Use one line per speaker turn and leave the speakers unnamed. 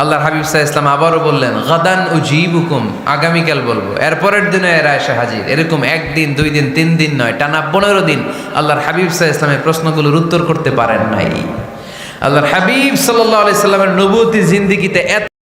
আল্লাহর হাবিব সাহা ইসলাম আবারও বললেন, গাদান ও উজিবুকুম আগামীকাল বলব। এরপরের দিনে এরা এসে হাজির। এরকম একদিন, দুই দিন, তিন দিন নয়, টানা পনেরো দিন আল্লাহর হাবিব সাহা ইসলামের প্রশ্নগুলোর উত্তর করতে পারেন নাই। আল্লাহর হাবিব সাল্লাহ আলি সাল্লামের নবতী জিন্দিগিতে এত